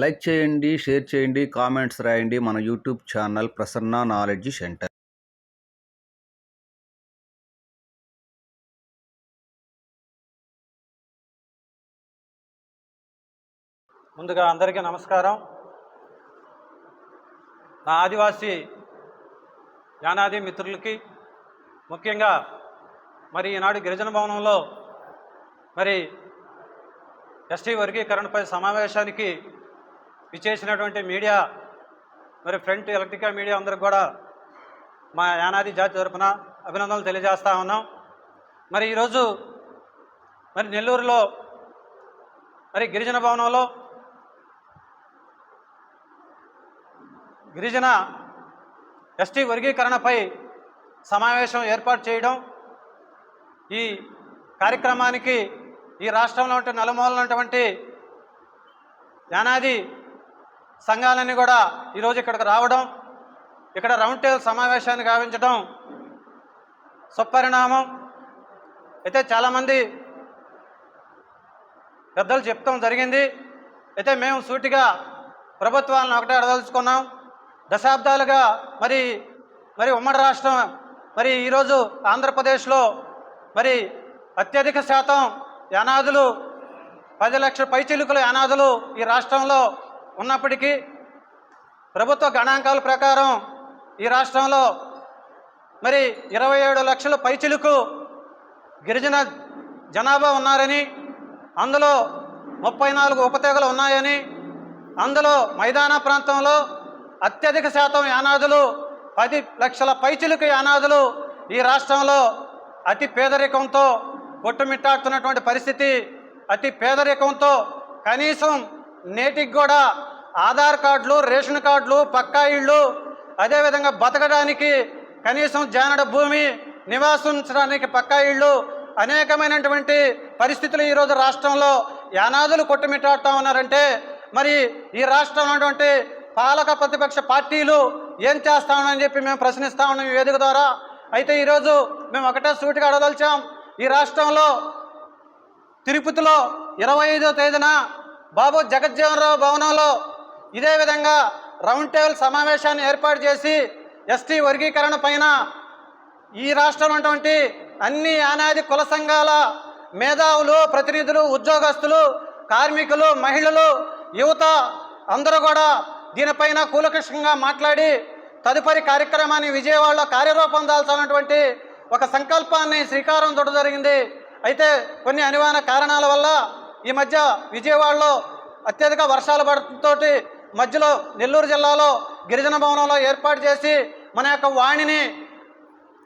Like చేయండి share చేయండి comments రాయండి మన YouTube channel Prasanna knowledge centre. ముందుగా అందరికీ నమస్కారం. నా ఆదివాసీ యానాది మిత్రులకి ముఖ్యంగా మరి ఈనాడు గిరిజన భవనంలో మరి ఎస్టీ వర్గీకరణపై సమావేశానికి విచ్చేసినటువంటి మీడియా మరి ఫ్రంట్ ఎలక్ట్రికల్ మీడియా అందరికి కూడా మా యానాది జాతి తరపున అభినందనలు తెలియజేస్తూ ఉన్నాం. మరి ఈరోజు మరి నెల్లూరులో మరి గిరిజన భవనంలో గిరిజన ఎస్టీ వర్గీకరణపై సమావేశం ఏర్పాటు చేయడం ఈ కార్యక్రమానికి ఈ రాష్ట్రంలో ఉంటే నలుమూలనటువంటి యానాది సంఘాలన్నీ కూడా ఈరోజు ఇక్కడికి రావడం ఇక్కడ రౌండ్ టేబుల్ సమావేశాన్ని గావించడం సుపరిణామం అయితే చాలామంది పెద్దలు చెప్తాం జరిగింది. అయితే మేము సూటిగా ప్రభుత్వాలను ఒకటే అడదలుచుకున్నాం. దశాబ్దాలుగా మరి మరి ఉమ్మడి రాష్ట్రం మరి ఈరోజు ఆంధ్రప్రదేశ్లో మరి అత్యధిక శాతం యానాదులు పది లక్షల పైచిలుకుల యానాదులు ఈ రాష్ట్రంలో ఉన్నప్పటికీ ప్రభుత్వ గణాంకాల ప్రకారం ఈ రాష్ట్రంలో మరి ఇరవై ఏడు లక్షల పైచిలకు గిరిజన జనాభా ఉన్నారని అందులో ముప్పై నాలుగు ఉపతెగలు ఉన్నాయని అందులో మైదాన ప్రాంతంలో అత్యధిక శాతం యానాదులు పది లక్షల పైచిలకు యానాదులు ఈ రాష్ట్రంలో అతి పేదరికంతో కొట్టుమిట్టాడుతున్నటువంటి పరిస్థితి అతి పేదరికంతో కనీసం నేటికి కూడా ఆధార్ కార్డులు రేషన్ కార్డులు పక్కా ఇళ్ళు అదేవిధంగా బతకడానికి కనీసం జానడ భూమి నివాసించడానికి పక్కా ఇళ్ళు అనేకమైనటువంటి పరిస్థితులు ఈరోజు రాష్ట్రంలో యానాదులు కొట్టుమిట్టాడుతూ ఉన్నారంటే మరి ఈ రాష్ట్రంలో ఉన్నటువంటి పాలక ప్రతిపక్ష పార్టీలు ఏం చేస్తామని చెప్పి మేము ప్రశ్నిస్తా ఉన్నాం ఈ వేదిక ద్వారా. అయితే ఈరోజు మేము ఒకటే సూటిగా అడగదలిచాం. ఈ రాష్ట్రంలో తిరుపతిలో ఇరవై ఐదో తేదీన బాబు జగజ్జీవనరావు భవనంలో ఇదే విధంగా రౌండ్ టేబుల్ సమావేశాన్ని ఏర్పాటు చేసి ఎస్టీ వర్గీకరణ పైన ఈ రాష్ట్రంలో ఉన్నటువంటి అన్ని యానాది కుల సంఘాల మేధావులు ప్రతినిధులు ఉద్యోగస్తులు కార్మికులు మహిళలు యువత అందరూ కూడా దీనిపైన కూలకృష్ణంగా మాట్లాడి తదుపరి కార్యక్రమాన్ని విజయవాడలో కార్యరూపం దాల్చాలన్నటువంటి ఒక సంకల్పాన్ని శ్రీకారం చుట్టడం జరిగింది. అయితే కొన్ని అనివార్య కారణాల వల్ల ఈ మధ్య విజయవాడలో అత్యధిక వర్షాలు పడటంతో మధ్యలో నెల్లూరు జిల్లాలో గిరిజన భవనంలో ఏర్పాటు చేసి మన యొక్క వాణిని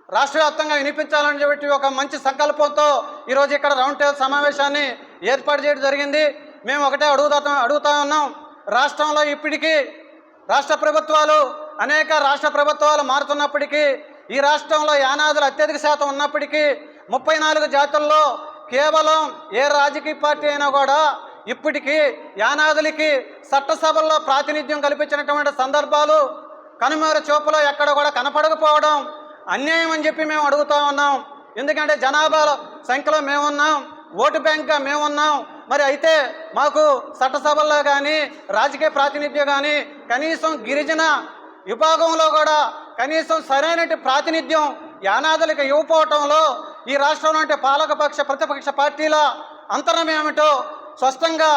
రాష్ట్ర వ్యాప్తంగా వినిపించాలని చెప్పి ఒక మంచి సంకల్పంతో ఈరోజు ఇక్కడ రౌండ్ టేబుల్ సమావేశాన్ని ఏర్పాటు చేయడం జరిగింది. మేము ఒకటే అడుగుతా అడుగుతా ఉన్నాం. రాష్ట్రంలో ఇప్పటికీ రాష్ట్ర ప్రభుత్వాలు అనేక రాష్ట్ర ప్రభుత్వాలు మారుతున్నప్పటికీ ఈ రాష్ట్రంలో యానాదులు అత్యధిక శాతం ఉన్నప్పటికీ ముప్పై నాలుగు జాతుల్లో కేవలం ఏ రాజకీయ పార్టీ అయినా కూడా ఇప్పటికీ యానాదులకి చట్టసభల్లో ప్రాతినిధ్యం కల్పించినటువంటి సందర్భాలు కనుమేర చూపులో ఎక్కడ కూడా కనపడకపోవడం అన్యాయం అని చెప్పి మేము అడుగుతా ఉన్నాం. ఎందుకంటే జనాభా సంఖ్యలో మేమున్నాం ఓటు బ్యాంక్గా మేమున్నాం. మరి అయితే మాకు చట్టసభల్లో కానీ రాజకీయ ప్రాతినిధ్యం కానీ కనీసం గిరిజన విభాగంలో కూడా కనీసం సరైనటువంటి ప్రాతినిధ్యం యానాదులకు ఇవ్వపోవటంలో ఈ రాష్ట్రంలో అంటే పాలకపక్ష ప్రతిపక్ష పార్టీల అంతరం ఏమిటో స్పష్టంగా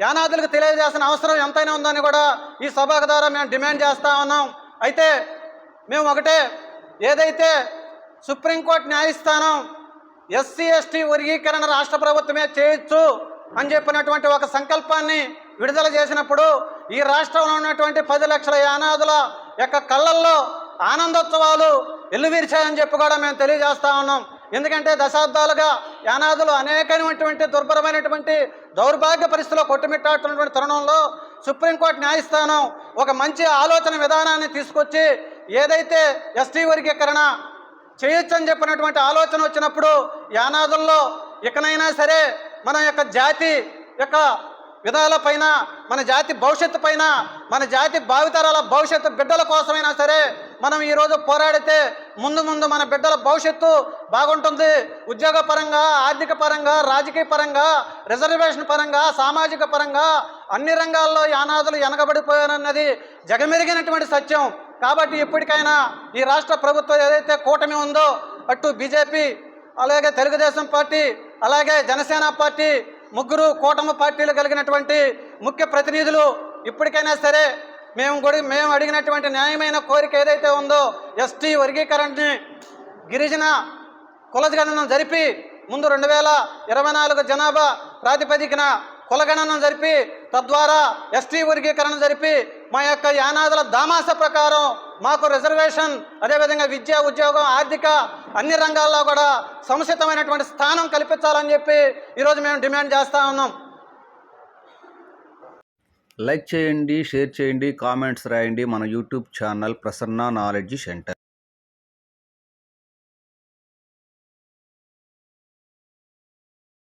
యానాదులకు తెలియజేసిన అవసరం ఎంతైనా ఉందని కూడా ఈ సభ ద్వారా మేము డిమాండ్ చేస్తా ఉన్నాం. అయితే మేము ఒకటే ఏదైతే సుప్రీంకోర్టు న్యాయస్థానం ఎస్సీ ఎస్టీ వర్గీకరణ రాష్ట్ర ప్రభుత్వమే చేయొచ్చు అని చెప్పినటువంటి ఒక సంకల్పాన్ని విడుదల చేసినప్పుడు ఈ రాష్ట్రంలో ఉన్నటువంటి పది లక్షల యానాదుల యొక్క కళ్ళల్లో ఆనందోత్సవాలు ఎల్లువీర్చాయని చెప్పి కూడా మేము తెలియజేస్తా ఉన్నాం. ఎందుకంటే దశాబ్దాలుగా యానాదులు అనేకమైనటువంటి దుర్భరమైనటువంటి దౌర్భాగ్య పరిస్థితిలో కొట్టుమిట్టాడుతున్నటువంటి తరుణంలో సుప్రీంకోర్టు న్యాయస్థానం ఒక మంచి ఆలోచన విధానాన్ని తీసుకొచ్చి ఏదైతే ఎస్టీ వర్గీకరణ చేయొచ్చు అని చెప్పినటువంటి ఆలోచన వచ్చినప్పుడు యానాదుల్లో ఇకనైనా సరే మన యొక్క జాతి యొక్క విధాలపైన మన జాతి భవిష్యత్తు పైన మన జాతి భావితరాల భవిష్యత్తు బిడ్డల కోసమైనా సరే మనం ఈరోజు పోరాడితే ముందు ముందు మన బిడ్డల భవిష్యత్తు బాగుంటుంది. ఉద్యోగ పరంగా ఆర్థిక పరంగా రాజకీయ పరంగా రిజర్వేషన్ పరంగా సామాజిక పరంగా అన్ని రంగాల్లో యానాదులు ఎనగబడిపోయానన్నది జగమెరిగినటువంటి సత్యం. కాబట్టి ఇప్పటికైనా ఈ రాష్ట్ర ప్రభుత్వం ఏదైతే కూటమి ఉందో అటు బీజేపీ అలాగే తెలుగుదేశం పార్టీ అలాగే జనసేన పార్టీ ముగ్గురు కూటమి పార్టీలు కలిగినటువంటి ముఖ్య ప్రతినిధులు ఇప్పటికైనా సరే మేము కూడా మేము అడిగినటువంటి న్యాయమైన కోరిక ఏదైతే ఉందో ఎస్టీ వర్గీకరణని గిరిజన కులగణనం జరిపి ముందు రెండు వేల ఇరవై నాలుగు జనాభా ప్రాతిపదికన కులగణనం జరిపి తద్వారా ఎస్టీ వర్గీకరణ జరిపి మా యొక్క యానాదుల దామాస ప్రకారం మాకు రిజర్వేషన్ అదేవిధంగా విద్య ఉద్యోగం ఆర్థిక అన్ని రంగాల్లో కూడా సముచితమైనటువంటి స్థానం కల్పించాలని చెప్పి ఈరోజు మేము డిమాండ్ చేస్తా ఉన్నాం. లైక్ చేయండి షేర్ చేయండి కామెంట్స్ రాయండి మన YouTube channel Prasanna knowledge centre.